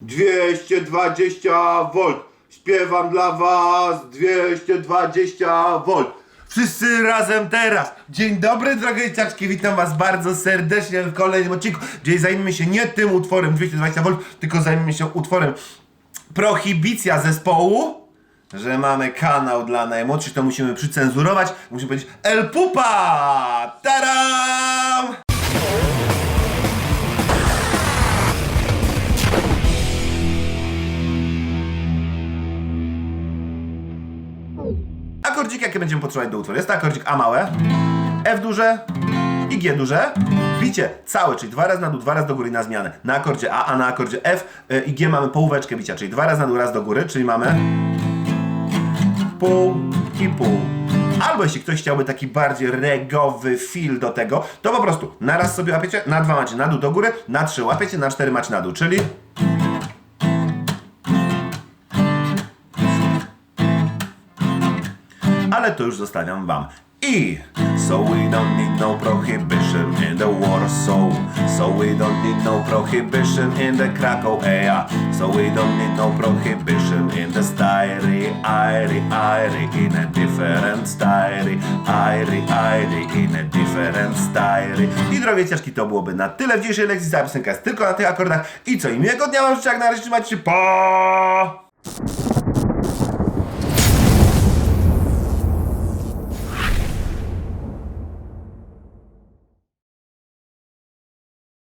220 V. Śpiewam dla was 220 V. Wszyscy razem teraz. Dzień dobry, drogie ciaczki, witam was bardzo serdecznie w kolejnym odcinku, gdzie zajmiemy się nie tym utworem 220 V, tylko zajmiemy się utworem Prohibicja zespołu. Że mamy kanał dla najmłodszych, to musimy przycenzurować. Musimy powiedzieć El Pupa! Taram! Akordzik, jakie będziemy potrzebować do utworu? Jest to akordzik A małe, F duże i G duże. Bicie całe, czyli dwa razy na dół, dwa razy do góry na zmianę. Na akordzie A, a na akordzie F y, i G mamy połóweczkę bicia, czyli dwa razy na dół, raz do góry, czyli mamy pół i pół. Albo jeśli ktoś chciałby taki bardziej regowy feel do tego, to po prostu na raz sobie łapiecie, na dwa macie na dół do góry, na trzy łapiecie, na cztery macie na dół, czyli ale to już zostawiam wam. I so we don't need no prohibition in the Warsaw. So we don't need no prohibition in the Krakow area. So we don't need no prohibition in the styry, iry, iry, in a different styry, iry, iry, in a different styry. I drogie ciężki, to byłoby na tyle w dzisiejszej lekcji. Cała piosenka jest tylko na tych akordach. I co, i miłego dnia wam życzę, jak na razie trzymajcie się, pa!